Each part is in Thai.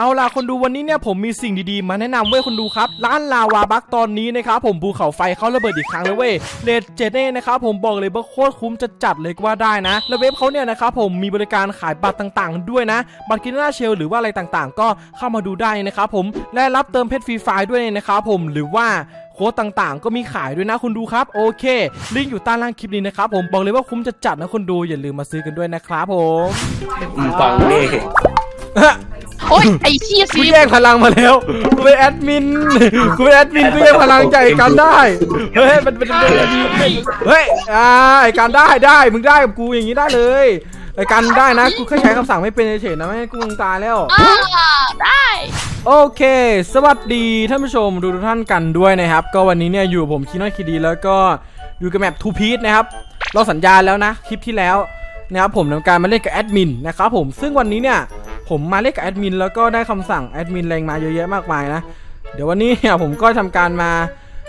เอาล่ะคนดูวันนี้เนี่ยผมมีสิ่งดีๆ มาแนะนำเว้ยคนดูครับ ร้านลาวาบักตอนนี้นะครับผมภูเขาไฟเขาระเบิดอีกครั้งเลยเว้ยเลดเจเน่นะครับผมบอกเลยว่าโคตรคุ้มจะจัดเลยก็ว่าได้นะ แล้วเว็บเขาเนี่ยนะครับผมมีบริการขายบัตรต่างๆ ด้วยนะ บัตรกินหน้าเชลหรือว่าอะไรต่างๆ ก็เข้ามาดูได้นะครับผมและรับเติมเพชรฟรีไฟล์ด้วยนะครับผมหรือว่าโค้ดต่างๆ ก็มีขายด้วยนะคุณดูครับ โอเค ลิงก์อยู่ใต้ล่างคลิปนี้นะครับ ผมบอกเลยว่าคุ้มจะจัดนะคนดูอย่าลืมมาซื้อกันด้วยนะครับผมฟังนี่ โอ๊ยไอ้เชี่ยกูซีแย่งพลังมาแล้วกูเป็นแอดมินกูเป็นแอดมินกูแย่งพลังใจกันได้เฮ้ยมันเป็นเป็นเฮ้ยอ่าไอการได้ได้มึงได้กับกูอย่างนี้ได้เลยไอการได้นะกูแค่ใช้คำสั่งไม่เป็นเฉยๆนะไม่งั้นกูมึงตายแล้ว อ่าได้ โอเค สวัสดีท่านผู้ชมทุกท่านกันด้วยนะครับ ก็วันนี้เนี่ยอยู่กับผมคีนอยคีดีแล้วก็อยู่กับแมปทูพีทนะครับ เราสัญญาแล้วนะ คลิปที่แล้วนะครับผมทำการมาเล่นกับแอดมินนะครับผมซึ่งวันนี้เนี่ย ผมมาเล่นกับแอดมินแล้วก็ได้คำสั่งแอดมินแรงมาเยอะแยะมากมายนะ เดี๋ยววันนี้เนี่ยผมก็ทำการมา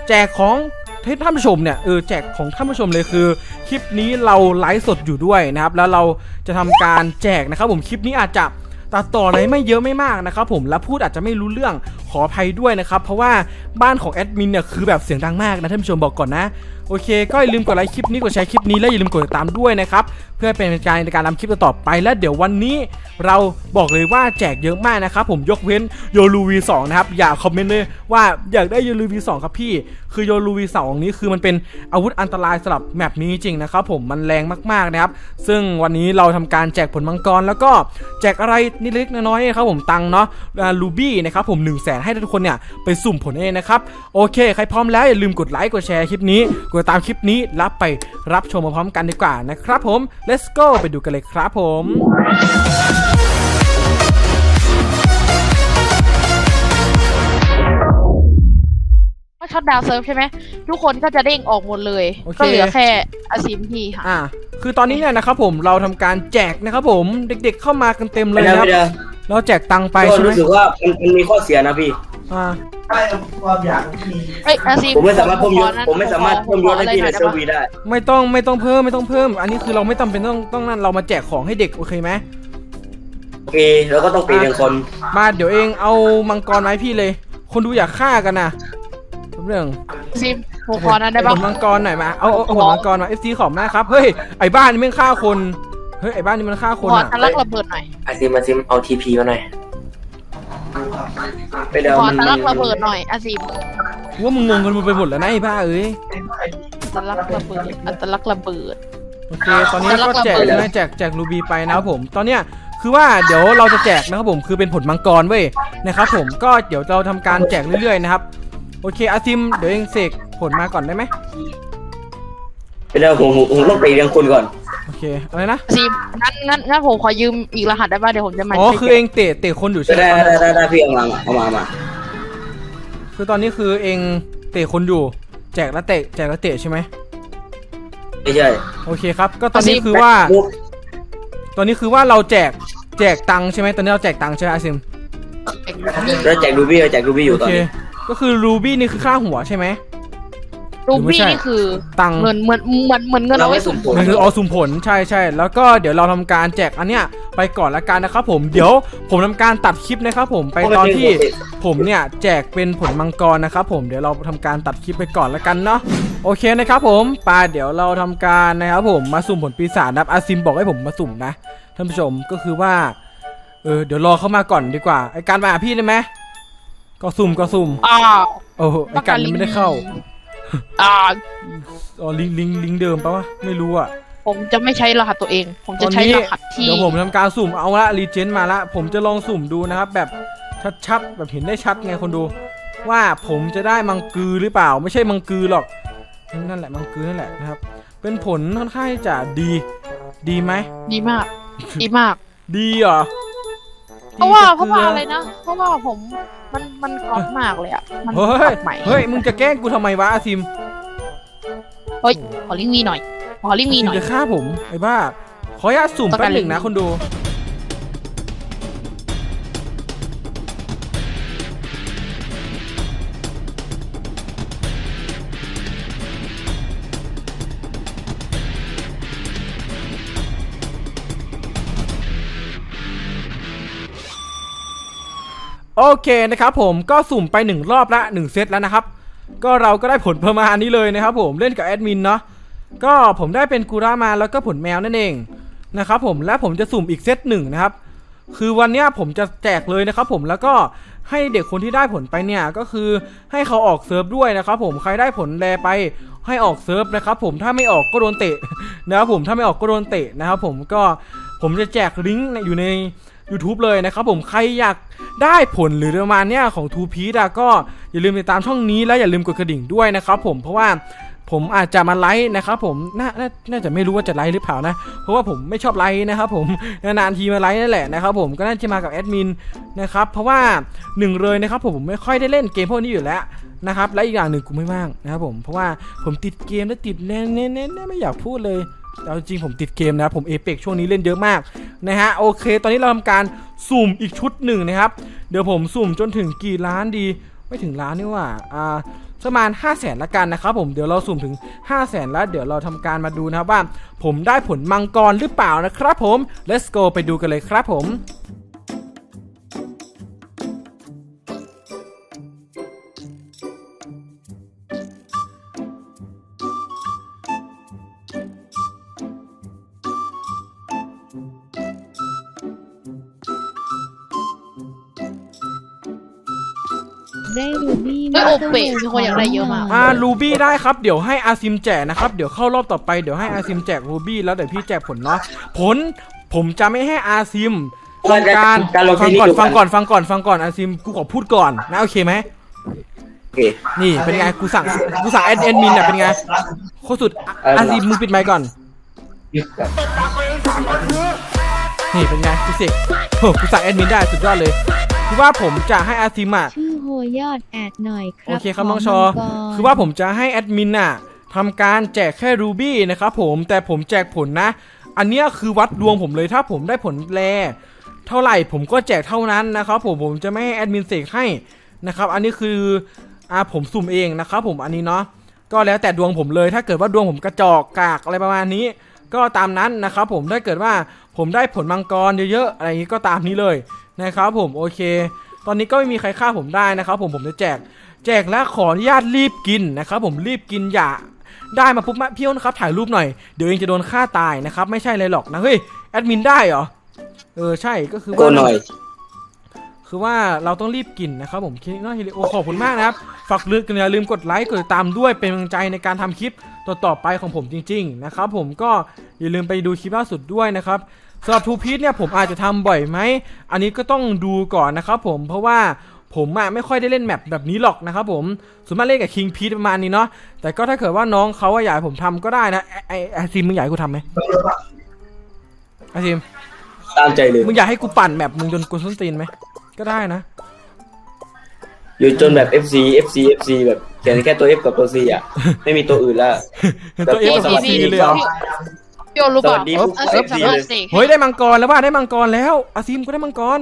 แจกของให้ท่านผู้ชมเนี่ยเออแจกของท่านผู้ชมเลยคือ คลิปนี้เราไลฟ์สดอยู่ด้วยนะครับ แล้วเราจะทำการแจกนะครับ ผมคลิปนี้อาจจะ ตัดต่ออะไรไม่เยอะไม่มากนะครับผมและพูดอาจจะไม่รู้เรื่องขออภัยด้วยนะครับเพราะว่าบ้านของแอดมินเนี่ยคือแบบเสียงดังมากนะท่านผู้ชมบอกก่อนนะโอเค ก็อย่าลืมกดไลค์คลิปนี้กดแชร์คลิปนี้และอย่าลืมกดติดตามด้วยนะครับเพื่อเป็นการในการนำคลิปต่อไปและเดี๋ยววันนี้ เราบอกเลยว่าแจกเยอะมากนะครับผมยกเว้นโยลูวีสองนะครับอย่าคอมเมนต์เลยว่าอยากได้โยลูวีสองครับพี่ คือโยลูวีสองนี้คือมันเป็นอาวุธอันตรายสำหรับแมปนี้จริงนะครับผมมันแรงมากๆนะครับซึ่งวันนี้เราทำการแจกผลมังกรแล้วก็แจกอะไรนิดเล็กน้อยนะครับผมตังเนาะลูบี้นะครับผม1นึ่งแสนให้ทุกคนเนี่ยไปสุ่มผลเองนะครับโอเค ใครพร้อมแล้วอย่าลืมกดไลค์กดแชร์คลิปนี้กดติดตามคลิปนี้รับไปรับชมมาพร้อมกันดีกว่านะครับผม let's go ไปดูกันเลยครับผม ช็อตดาวน์เซิร์ฟใช่ไหมทุกคนก็จะเด้งออกหมดเลย โอเค ก็เหลือแค่อาซิมทีค่ะอ่า คือตอนนี้เนี่ยนะครับผมเราทำการแจกนะครับผมเด็กๆเข้ามากันเต็มเลยไม่ได้นะครับไม่ได้เราแจกตังค์ไปก็ใช่ไหมรู้สึกว่ามันมันมีข้อเสียนะพี่ อ่าใช่ความอยากมีเอ้ยอาซิมผมไม่สามารถเพิ่มยศขอนั้นผมไม่สามารถขอเพิ่มยศให้พี่ในขอเซอร์วีอะไรหน่อยได้ ไม่ต้องไม่ต้องเพิ่มไม่ต้องเพิ่ม อันนี้คือเราไม่จำเป็นต้องต้องนั่นเรามาแจกของให้เด็กโอเคไหมโอเค แล้วก็ต้องปีหนึ่งคน มาเดี๋ยวเองเอามังกรมาให้พี่เลย คนดูอยากฆ่ากันนะ เรื่องอาซิมผมขอนั้นได้ผปะลมังกรหน่อยมาเอาเอาเอาผลมังกรมาเอฟซีขอบมากครับ เฮ้ย ไอ้บ้านนี่มันฆ่าคน เฮ้ย ไอ้บ้านนี่มันฆ่าคนขออะทะลักระเบิดหน่อยอาซิมอาซิมเอาทีพีมาหน่อยไปเดี๋ยวขอมันทะลักระเบิดหน่อยอาซิมว่ามึงงงกันไปหมดแล้วนะไอ้บ้าเอ้ย ทะลักระเบิดอัตลักษณ์ระเบิด โอเค ตอนนี้ก็แจกนะแจกแจกรูบีไปนะครับผม ตอนเนี้ยคือว่าเดี๋ยวเราจะแจกนะครับผมคือเป็นผลมังกรเว้ยนะครับผมก็เดี๋ยวเราทำการแจกเรื่อยๆนะครับ โอเคอาซิมเดี๋ยวเองเสกผลมาก่อนได้ไหมไปเดี๋ยวผมผมผมต้องปีหนึ่งคนก่อน โอเคอะไรนะอาซิมงั้นงั้นงั้นผมขอยืมอีกรหัสได้ปะเดี๋ยวผมจะมาอ๋อคือเองเตะเตะคนอยู่ใช่ไหมได้ได้ได้ได้พี่เอามาเอามาเอามาคือตอนนี้คือเองเตะคนอยู่ แจกแล้วเตะแจกแล้วเตะใช่ไหมไม่ใช่โอเคครับ ก็ตอนนี้คือว่ามุกตอนนี้คือว่าเราแจกแจกตังค์ใช่ไหมตอนนี้เราแจกตังค์ใช่ไหมอาซิมแล้วแจกดูบี้แจกดูบี้อยู่โอตอนเค นี้ ก็คือรูบี้นี่คือค่าหัวใช่ไหม รูหรือไม่บี้ใช่นี่คือตังค์ เงินเหมือนเหมือนเหมือนเงินเราเอาไม่ไว้สุ่สุ่มมผลมันคือออสุ่มผลใช่ใช่แล้วก็เดี๋ยวเราทำการแจกอันเนี้ยไปก่อนละกันนะครับผมเดี๋ยวผมทำการตัดคลิปนะครับผมไปตอนที่ ผมเนี่ยแจกเป็นผลมังกรนะครับผมเดี๋ยวเราทำการตัดคลิปไปก่อนละกันเนาะโอเคนะครับผมไปเดี๋ยวเราทำการนะครับผมมาสุ่มผลปีศาจนะครับอาซิมบอกให้ผมมาสุ่มนะท่านผู้ชมก็คือว่าเออเดี๋ยวรอเข้ามาก่อนดีกว่าไอการมาหาพี่ได้ไหม ก็สุ่มก็สุ่มอ่าโอ้โหไอการยังไม่ได้เข้าอ่า อ๋อลิงก์ลิงก์ลิงก์เดิมปะวะไม่รู้อะผมจะไม่ใช้รหัสตัวเอง ผมจะใช้รหัสที่ เดี๋ยวผมทำการสุ่มเอาละรีเจนมาละ ผมจะลองสุ่มดูนะครับ แบบชัดๆแบบเห็นได้ชัดไงคนดู ว่าผมจะได้มังกือหรือเปล่า ไม่ใช่มังกือหรอก นั่นแหละมังกือนั่นแหละนะครับ เป็นผลค่อนข้างที่จะดี ดีไหมดีมาก ดีมาก ดีเหรอ เพราะว่าดีเพราะว่าจอะไรนะ เพราะว่าผมมันมันครอบมากเลยอะ มันเฮ้ครยอบใหม่เฮ้ย มึงจะแกล้งกูทำไมวะอาซิมเฮ้ยขอลิงก์มีหน่อยขอลิงก์มีหน่อย จะฆ่าผม ไอ้บ้า ขออนุญาตสุ่มต้องแป๊การบหนึ่งนะลิงก์คนดู โอเคนะครับผมก็สุ่มไปหนึ่งรอบละหนึ่งเซตแล้วนะครับ ก็เราก็ได้ผลประมาณนี้เลยนะครับผมเล่นกับแอดมินเนาะก็ผมได้เป็นกูรามาแล้วก็ผลแมวนั่นเองนะครับผมและผมจะสุ่มอีกเซตหนึ่งนะครับ คือวันนี้ผมจะแจกเลยนะครับผมแล้วก็ให้เด็กคนที่ได้ผลไปเนี่ยก็คือให้เขาออกเซิร์ฟด้วยนะครับผมใครได้ผลแลไปให้ออกเซิร์ฟนะครับผมถ้าไม่ออกก็โดนเตะนะครับผมถ้าไม่ออกก็โดนเตะนะครับผมก็ผมจะแจกลิงก์อยู่ใน YouTube เลยนะครับผมใครอยากได้ผลหรือประมาณเนี้ยของทูพีดก็อย่าลืมติดตามช่องนี้และอย่าลืมกดกระดิ่งด้วยนะครับผมเพราะว่าผมอาจจะมาไลฟ์นะครับผมน่านน่าจะไม่รู้ว่าจะไลฟ์หรือเปล่านะ เพราะว่าผมไม่ชอบไลฟ์นะครับผมนานๆทีมาไลฟ์นั่นแหละนะครับผมก็น่าจะมากับแอดมินนะครับเพราะว่าหนึ่งเลยนะครับผมผมไม่ค่อยได้เล่นเกมพวกนี้อยู่แล้วนะครับและอีกอย่างหนึ่งกูไม่ว่างนะครับผมเพราะว่าผมติดเกมและติดแน่น่แน่แน่ไม่อยากพูดเลยแต่จริงผมติดเกมนะผมเอเปกช่วงนี้เล่นเยอะมาก นะฮะโอเค ตอนนี้เราทำการสุ่มอีกชุดหนึ่งนะครับ เดี๋ยวผมสุ่มจนถึงกี่ล้านดี ไม่ถึงล้านนี่ว่าอ่าประมาณ 5 0 0แสนละกันนะครับผมเดี๋ยวเราสุ่มถึง 5 0 0แสนแล้ว เดี๋ยวเราทำการมาดูนะครับว่า ผมได้ผลมังกรหรือเปล่านะครับผม let's go ไปดูกันเลยครับผม ได้รูบี้เฮ้ยโอเปะมีคนอยากได้เยอะมาก อ่ารูบี้ได้ครับเดี๋ยวให้อาซิมแจกนะครับ เดี๋ยวเข้ารอบต่อไปเดี๋ยวให้อาซิมแจกรูบี้แล้วเดี๋ยวพี่แจกผลเนาะผลผมจะไม่ให้อาซิมทำการการลงฟังที่นี่ก่อนดู ฟังก่อนฟังก่อนฟังก่อนอาซิมกูขอพูดก่อนนะโอเคไหมโอเค นี่เป็นไงกูสั่งกูสั่งแอดแอดมินอะเป็นไงโคตรสุดเออ อาซิมมึงปิดไมค์ก่อน นี่เป็นไงกูเสกโอ้กูสั่งแอดมินได้สุดยอดเลยคือว่าผมจะให้อาซิมอะ ชื่อ โหยอดแอดหน่อยครับโอเคครับน้องขชอมังกรคือว่าผมจะให้แอดมินน่ะทำการแจกแค่รูบี้นะครับผมแต่ผมแจกผลนะ อันเนี้ยคือวัดดวงผมเลยถ้าผมได้ผลแรเท่าไหร่ผมก็แจกเท่านั้นนะครับผมผมจะไม่ให้แอดมินเสกให้นะครับ อันนี้คืออ่าผมสุ่มเองนะครับผมอันนี้เนาะก็แล้วแต่ดวงผมเลย ถ้าเกิดว่าดวงผมกระจอกกากอะไรประมาณนี้ ก็ตามนั้นนะครับผมถ้าเกิดว่าผมได้ผลมังกรเยอะๆอะไรอย่างนี้ก็ตามนี้เลยนะครับผมโอเค ตอนนี้ก็ไม่มีใครฆ่าผมได้นะครับผมผมจะแจก แจกแล้วขออนุญาตรีบกินนะครับผมรีบกินอย่าได้มาปุ๊บมาพี่อ้นครับถ่ายรูปหน่อยเดี๋ยวเองจะโดนฆ่าตายนะครับไม่ใช่เลยหรอกนะเฮ้ยแอดมินได้เหรอเออใช่ก็คือโกว่าหน่อย คือว่าเราต้องรีบกินนะครับผมคิดน้อยฮิริโอขอบคุณมากนะครับฝากลืมกันอย่าลืมกดไลค์กดติดตามด้วยเป็นกำลังใจในการทำคลิปต่อๆไปของผมจริง ๆ นะครับผมก็อย่าลืมไปดูคลิปล่าสุดด้วยนะครับ สำหรับทูพีทเนี่ยผมอาจจะทำบ่อยไหม อันนี้ก็ต้องดูก่อนนะครับผมเพราะว่าผมอะไม่ค่อยได้เล่นแมปแบบนี้หรอกนะครับผมส่วนมากเล่นกับคิงพีทประมาณนี้เนาะแต่ก็ถ้าเกิดว่าน้องเขาว่าอยากให้ผมทำก็ได้นะไอไอ้ไอซิมมึงอยากให้กูทำไหมไอซิมตามใจเลยมึงอยากให้กูปั่นแมปมึงจนกูส้นตีนไหมก็ได้นะอยู่จนแบบ FC FC FC แบบเขียนแค่ตัว F กับตัว C อะ ไม่มีตัวอื่นแล้วตัวเอฟแบบกับพี่ซีพี่เลยเหรอ พี่พี่โอรู้เปล่าสวัสดีเออผู้เออ FC สามารถเลยเสกเฮ้ยได้มังกรแล้วว่าได้มังกรแล้วอาซิมก็ได้มังกร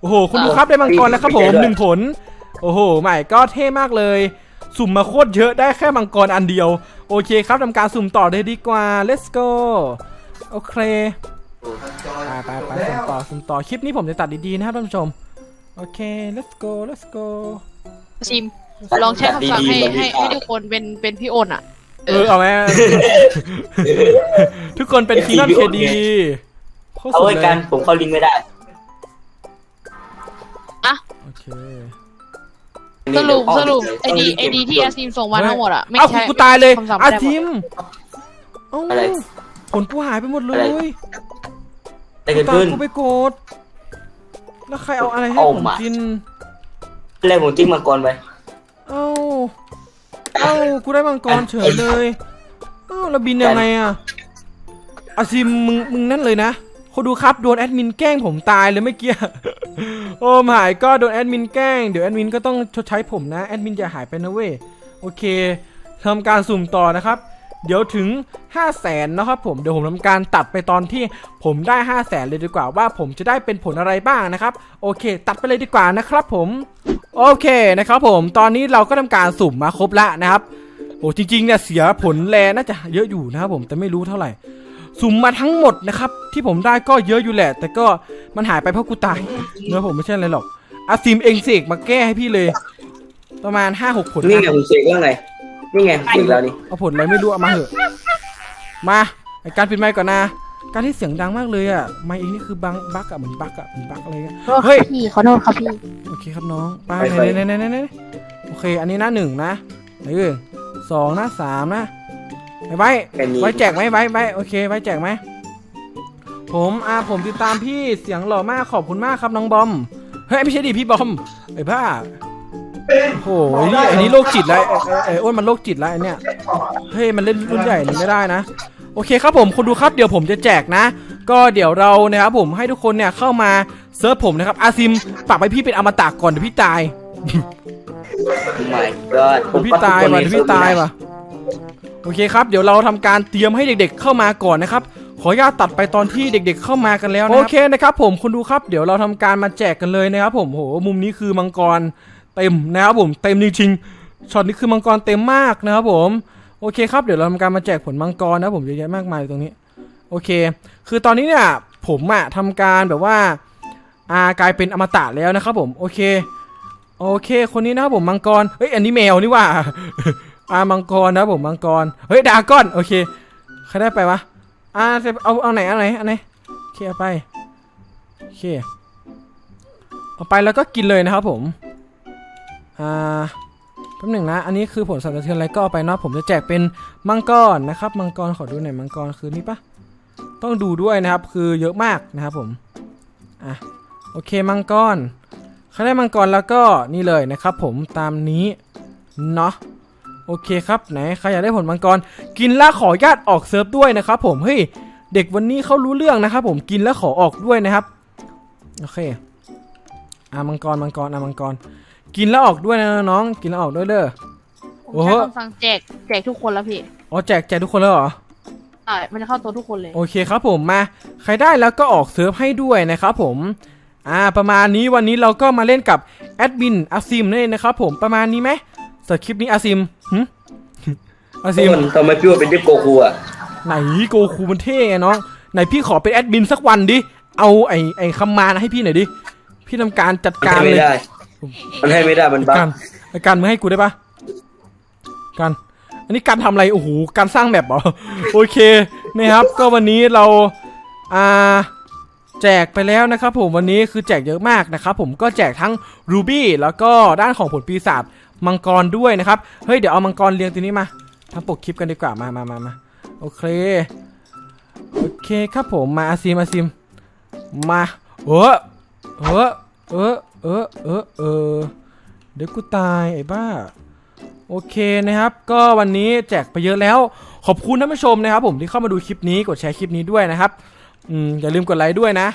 โอ้โหคุณดูครับได้มังกรแล้วครับผมหนึ่งผล โอ้โหใหม่ก็เท่มากเลย สุ่มมาโคตรเยอะได้แค่มังกรอันเดียว โอเคครับทำการสุ่มต่อเลยดีกว่า let's go โอเคไปไปไปสุ่มต่อสุ่มต่อคลิปนี้ผมจะตัดดีๆนะครับท่านผู้ชมโอเค let's go let's go ซิมลองใช้คำสั่งให้ให้ให้ทุกคนเป็นเป็นพี่โอนอะ เออเอาไหมทุกคนเป็นคีนอนเคดีโคตรเอาสุดไว้เลกันยผมเข้าลิงก์ไม่ได้โอเคสรุปสรุปไอดีไอดีที่อาซิมส่งมาทั้งหมดอะไม่เอ้าใช่กูตายเลยคำสั่งอาไม่ได้หมดทิมเอ้าอะไรผลกูหายไปหมดเลอะไรยได้เกิดตาขึ้นกูไปโกดแล้วใครเอาอะไรให้โอ้ผม my กินแรกผมจิ้งมังกรไปเอ้าเอ้า กูได้มังกรเฉยเลยเอ้าแล้วบินยังไงอะอาซิมมึงมึงนั่นเลยนะคนดูครับโดนแอดมินแกล้งผมตายเลยเมื่อกี้โอ้หมายก็โดนแอดมินแกล้งเดี๋ยวแอดมินก็ต้องชดใช้ผมนะแอดมินอย่าหายไปนะเว้ยโอเคทำการสุ่มต่อนะครับ เดี๋ยวถึง 5 0 0แสนนะครับผมเดี๋ยวผมทำการตัดไปตอนที่ผมได้ 5 0 0แสนเลยดีกว่าว่าผมจะได้เป็นผลอะไรบ้างนะครับ โอเค ตัดไปเลยดีกว่านะครับผม โอเคนะครับผมตอนนี้เราก็ทำการสุ่มมาครบละนะครับ โอ้จริงๆเนี่ยเสียผลแลน่าจะเยอะอยู่นะครับผมแต่ไม่รู้เท่าไหร่สุ่มมาทั้งหมดนะครับที่ผมได้ก็เยอะอยู่แหละ แต่ก็มันหายไปเพราะกูตายเนื้อผมไม่ใช่อะไรหรอกอาซิมเองเสกมาแก้ให้พี่เลย ประมาณห้าหกผลนี่ไงนะผมเสกแล้วไงนี่ไงเสกแล้วนี่เอาผลอะไรไม่รู้เอามาเถอะ มาไอการปิดไมค์ก่อนนะ การที่เสียงดังมากเลยอะไมค์เองนี่คือบังบักอะเหมือนบักอะเหมือนบักอะไรเงี้ยเฮ้ยพี่ขอโทษครับพี่โอเคครับน้องไปไหนไหนไหนไหนไหนโอเค อันนี้นะหนึ่งนะเออ สองนะสามนะไว้ไว้แค่นี้ ไว้แจกไหมไว้ไว้โอเคไว้แจกไหมผมอ่าผมติดตามพี่เสียงหล่อมากขอบคุณมากครับน้องบอมเฮ้ยไม่ใช่ดิพี่บอมไอ้บ้าเป็นโอ้โหไอ้นี่ไอ้นี่โรคจิตแล้วไอ้ไอ้ไอ้อ้วนมันโรคจิตแล้วไอ้เนี่ย เฮ้ยมันเล่นรุ่นใหญ่นี่ไม่ได้นะ โอเคครับผมคุณดูครับเดี๋ยวผมจะแจกนะ ก็เดี๋ยวเรานะครับผมให้ทุกคนเนี่ยเข้ามาเซิร์ชผมนะครับอาซิมฝากไปพี่เป็นอมตะก่อนเดี๋ยวพี่ตาย ไม่ก็เดี๋ยวพี่ตายว่ะเดี๋ยวพี่ตายว่ะโอเคครับ เดี๋ยวเราทำการเตรียมให้เด็กๆเข้ามาก่อนนะครับ ขออนุญาตตัดไปตอนที่เด็ก ๆ เข้ามากันแล้วนะโอเคนะครับผมคุณดูครับเดี๋ยวเราทำการมาแจกกันเลยนะครับ ผมโหมุมนี้คือมังกรเต็มนะครับผมเต็มจริงๆช็อตนี้คือมังกรเต็มมากนะครับผมโอเคครับเดี๋ยวเราทำการมาแจกผลมังกรนะผมเยอะแยะมากมายตรงนี้ โอเค คือตอนนี้เนี่ยผมอะทำการแบบว่าอากลายเป็นอมตะแล้วนะครับผมโอเค โอเค คนนี้นะครับผมมังกร เฮ้ย อันนี้แมวนี่ว่า อ่ามังกรนะผมมังกร เฮ้ยดาก้อน โอเค ใครได้ไปวะ อ่าเอาเอาไหนเอาไหนเอาไหนโอเคเอาไป โอเค เอาไปแล้วก็กินเลยนะครับผม อ่าแป๊บหนึ่งนะ อันนี้คือผลสั่นสะเทือนอะไรก็เอาไปเนาะ ผมจะแจกเป็นมังกรนะครับ มังกรขอดูหน่อยมังกรคือนี่ปะต้องดูด้วยนะครับ คือเยอะมากนะครับผม อะ โอเคมังกร ใครได้มังกรแล้วก็นี่เลยนะครับผมตามนี้เนาะโอเคครับไหนใครอยากได้ผลมังกร กินแล้วขออนุญาตออกเซิร์ฟด้วยนะครับผมเฮ้ยเด็กวันนี้เขารู้เรื่องนะครับผมกินแล้วขอออกด้วยนะครับโอเคอ่ามังกรมังกรอ่ามังกร กินแล้วออกด้วยนะน้อง กินแล้วออกด้วยเด้อผมโอ้โหใช้คำสั่งแจกแจกทุกคนแล้วพี่อ๋อแจกแจกทุกคนแล้วเหรอใช่มันจะเข้าตัวทุกคนเลยโอเคครับผมมาใครได้แล้วก็ออกเซิร์ฟให้ด้วยนะครับผม อ่าประมาณนี้วันนี้เราก็มาเล่นกับแอดมินอาซิมนั่นเองนะครับผมประมาณนี้ไหมสคริปต์นี้อาซิมหึอาซิมทำไมพี่ว่าเป็นเด็กโกคูอะไหนโกคูมันเท่ไงน้องไหนพี่ขอเป็นแอดมินสักวันดิเอาไอไอคำมานให้พี่หน่อยดิพี่ทำการจัดมันการให้เลไม่ยได้ มันให้ไม่ได้มันบั๊กกันไอการมึงให้กูได้ปะกันอันนี้การทำอะไรโอ้โหการสร้างแบบเหรอโอเคนะครับก็วันนี้เราอ่า แจกไปแล้วนะครับผมวันนี้คือแจกเยอะมากนะครับผมก็แจกทั้งรูบี้แล้วก็ด้านของผลปีศาจมังกรด้วยนะครับ เฮ้ย เดี๋ยวเอามังกรเรียงตัวนี้มาทำปกคลิปกันดีกว่ามามามามาโอเค โอเคครับผมมาอาซิมอาซิม มาเออเออเออเออเออเออเดี๋ยวกูตายไอ้บ้า โอเคนะครับ ก็วันนี้แจกไปเยอะแล้ว ขอบคุณท่านผู้ชมนะครับผมที่เข้ามาดูคลิปนี้กดแชร์คลิปนี้ด้วยนะครับ อืมอย่าลืมกดไลค์ด้วยนะ